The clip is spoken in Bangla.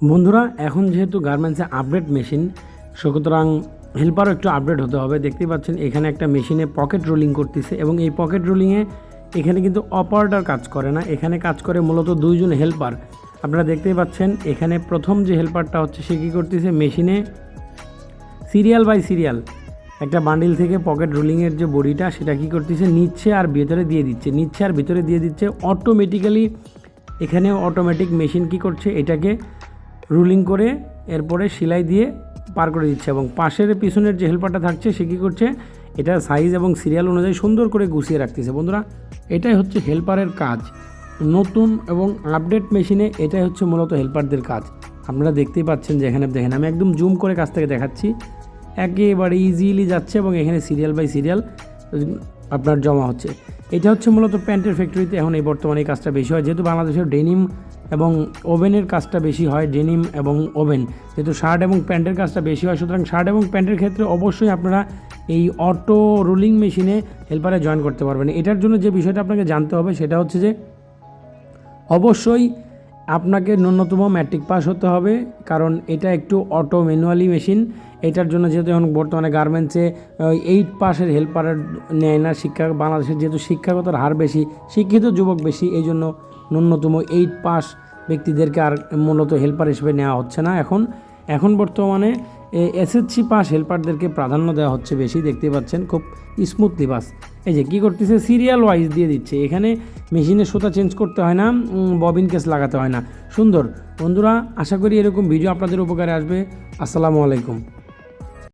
বন্ধুরা, এখন যেহেতু গার্মেন্টসে আপডেট মেশিন সুতরাং হেল্পারও একটু আপডেট হতে হবে। দেখতেই পাচ্ছেন, এখানে একটা মেশিনে পকেট রোলিং করতেছে এবং এই পকেট রোলিংয়ে এখানে কিন্তু অপারেটার কাজ করে না। এখানে কাজ করে মূলত দুইজন হেল্পার আপনারা দেখতেই পাচ্ছেন, এখানে প্রথম যে হেল্পারটা হচ্ছে, সে কী করতেছে? মেশিনে সিরিয়াল বাই সিরিয়াল একটা বান্ডিল থেকে পকেট রোলিংয়ের যে বডিটা, সেটা কী করতেছে? নিচ্ছে আর ভেতরে দিয়ে দিচ্ছে। নিচ্ছে আর ভিতরে দিয়ে দিচ্ছে। অটোমেটিক্যালি এখানে অটোমেটিক মেশিন কি করছে? এটাকে রুলিং করে এরপরে সেলাই দিয়ে পার করে দিচ্ছে এবং পাশের পিছনের যে হেল্পারটা থাকছে, সে কী করছে? এটা সাইজ এবং সিরিয়াল অনুযায়ী সুন্দর করে গুছিয়ে রাখতেছে। বন্ধুরা, এটাই হচ্ছে হেল্পারের কাজ। নতুন এবং আপডেট মেশিনে এটাই হচ্ছে মূলত হেল্পারদের কাজ। আপনারা দেখতেই পাচ্ছেন যে এখানে, দেখেন, আমি একদম জুম করে কাছ থেকে দেখাচ্ছি। একেবারে ইজিলি যাচ্ছে এবং এখানে সিরিয়াল বাই সিরিয়াল আপনার জমা হচ্ছে। এটা হচ্ছে মূলত প্যান্টের ফ্যাক্টরিতে এখন এই বর্তমানে এই কাজটা বেশি হয়। যেহেতু বাংলাদেশের ডেনিম এবং ওভেনের কাজটা বেশি হয় ডেনিম এবং ওভেন যেহেতু শার্ট এবং প্যান্টের কাজটা বেশি হয়, সুতরাং শার্ট এবং প্যান্টের ক্ষেত্রে অবশ্যই আপনারা এই অটো রোলিং মেশিনে হেল্পারে জয়েন করতে পারবেন। এটার জন্য যে বিষয়টা আপনাকে জানতে হবে, সেটা হচ্ছে যে অবশ্যই আপনাকে ন্যূনতম ম্যাট্রিক পাস হতে হবে, কারণ এটা একটু অটো ম্যানুয়ালি মেশিন এটার জন্য যেহেতু এখন বর্তমানে গার্মেন্টসে এইট পাসের হেল্পারের নেয় না শিক্ষা, বাংলাদেশের যেহেতু শিক্ষাগতর হার বেশি, শিক্ষিত যুবক বেশি, এই জন্য ন্যূনতম এইট পাস ব্যক্তিদেরকে আর মূলত হেল্পার হিসেবে নেওয়া হচ্ছে না এখন। এখন বর্তমানে এসএসসি পাস হেল্পারদেরকে প্রাধান্য দেওয়া হচ্ছে বেশি দেখতে পাচ্ছেন, খুব স্মুথলি পাস এই যে, কী করতেছে? সিরিয়াল ওয়াইজ দিয়ে দিচ্ছে। এখানে মেশিনের সুতা চেঞ্জ করতে হয় না ববিন কেস লাগাতে হয় না। সুন্দর। বন্ধুরা, আশা করি এরকম ভিডিও আপনাদের উপকারে আসবে। আসসালামু আলাইকুম।